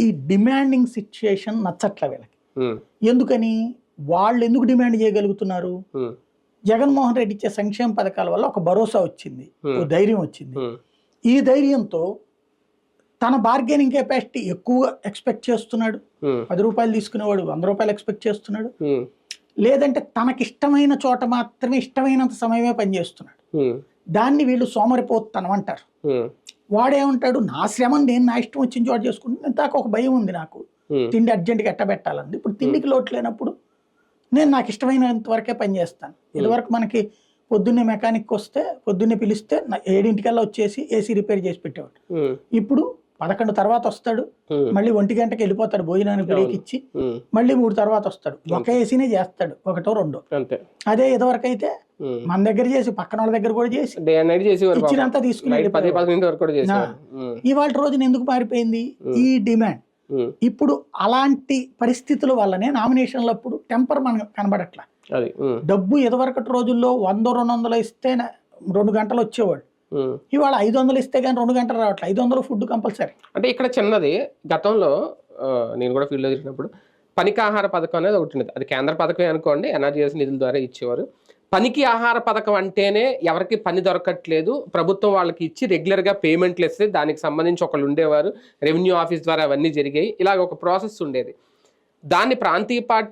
ఈ demanding situation నచ్చట్ల వీళ్ళకి. ఎందుకని? వాళ్ళు ఎందుకు డిమాండ్ చేయగలుగుతున్నారు? జగన్మోహన్ రెడ్డి ఇచ్చే సంక్షేమ పథకాల వల్ల ఒక భరోసా వచ్చింది ఒక ధైర్యం వచ్చింది. ఈ ధైర్యంతో తన బార్గెనింగ్ కెపాసిటీ ఎక్కువ ఎక్స్పెక్ట్ చేస్తున్నాడు. పది రూపాయలు తీసుకునేవాడు వంద రూపాయలు ఎక్స్పెక్ట్ చేస్తున్నాడు. లేదంటే తనకిష్టమైన చోట మాత్రమే ఇష్టమైనంత సమయమే పనిచేస్తున్నాడు. దాన్ని వీళ్ళు సోమరిపోతనం అంటారు. వాడేమంటాడు? నా శ్రమను నేను నా ఇష్టం వచ్చిన చోట చేసుకుంటాను దాకా ఒక భయం ఉంది నాకు. తిండి అర్జెంట్గా ఎట్టబెట్టాలండి ఇప్పుడు తిండికి లోటు లేనప్పుడు నేను నాకు ఇష్టమైనంత వరకే పని చేస్తాను. ఇదివరకు మనకి పొద్దున్నే మెకానిక్ వస్తే పొద్దున్నే పిలిస్తే ఏడింటికల్లా వచ్చేసి ఏసీ రిపేర్ చేసి పెట్టేవాడు. ఇప్పుడు పదకొండు తర్వాత వస్తాడు. మళ్ళీ ఒంటి గంటకి వెళ్ళిపోతాడు భోజనానికి బ్రేక్ ఇచ్చి మళ్ళీ మూడు తర్వాత వస్తాడు. ఒక ఏసీనే చేస్తాడు ఒకటో రెండో. అదే ఇదివరకు అయితే. మన దగ్గర చేసి పక్కన వాళ్ళ దగ్గర కూడా చేసి. ఇచ్చినంత తీసుకుని ఇవాళ రోజున ఎందుకు మారిపోయింది? ఈ డిమాండ్. ఇప్పుడు అలాంటి పరిస్థితుల వల్లనే నామినేషన్లు అప్పుడు టెంపర్ మనకు కనబడట్ల. డబ్బు ఇదివరకటి రోజుల్లో వంద రెండు వందలు ఇస్తే రెండు గంటలు వచ్చేవాడు. ఇవాళ ఐదు వందలు ఇస్తే కానీ రెండు గంటలు రావట్లేదు ఐదు వందలు ఫుడ్ కంపల్సరీ. అంటే ఇక్కడ చిన్నది గతంలో నేను కూడా ఫీల్డ్లో తిరిగినప్పుడు పనికి ఆహార పథకం అనేది ఒకటి ఉండేది అది కేంద్ర పథకమే అనుకోండి ఎన్ఆర్జీఎస్ నిధుల ద్వారా ఇచ్చేవారు. పనికి ఆహార పథకం అంటేనే ఎవరికి పని దొరకట్లేదు ప్రభుత్వం వాళ్ళకి ఇచ్చి రెగ్యులర్గా పేమెంట్లు ఇస్తే దానికి సంబంధించి ఒకళ్ళు ఉండేవారు. రెవెన్యూ ఆఫీస్ ద్వారా అవన్నీ జరిగాయి. ఇలాగ ఒక ప్రాసెస్ ఉండేది. దాన్ని ప్రాంతీయ పార్టీ